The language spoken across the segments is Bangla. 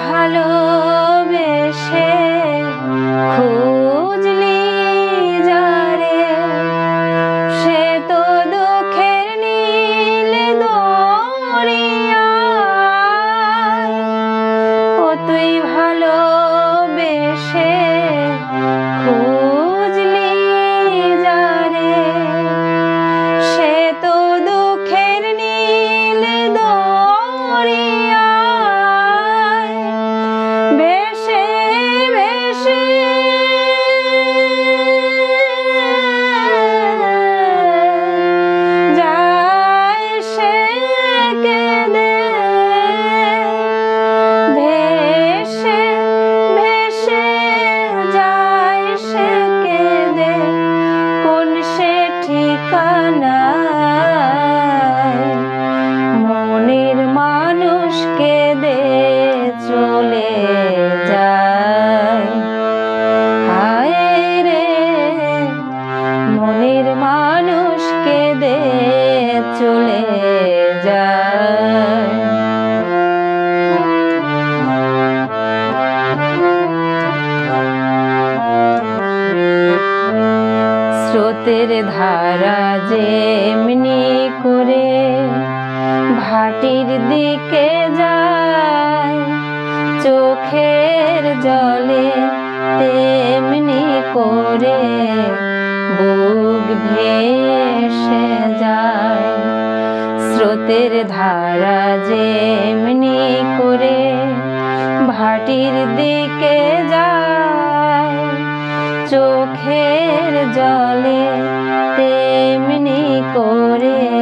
ভালোবেসে মনের মানুষকে দে চলে যায়। স্রোতের ধারা যেমনি করে ভাটির দিকে যায়, চোখের জলে তেমনি করে বুক ভেসে যায়। স্রোতের ধারা যেমনি করে ভাটির দিকে যায়। চোখের জলে তেমনি করে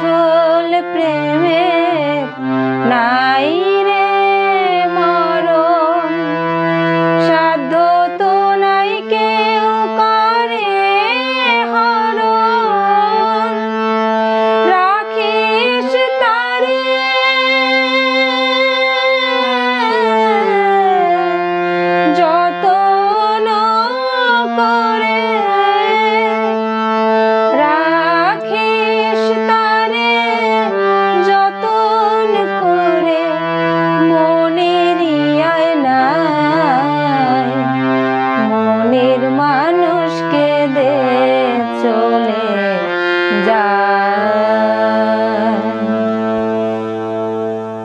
আসল প্রেমের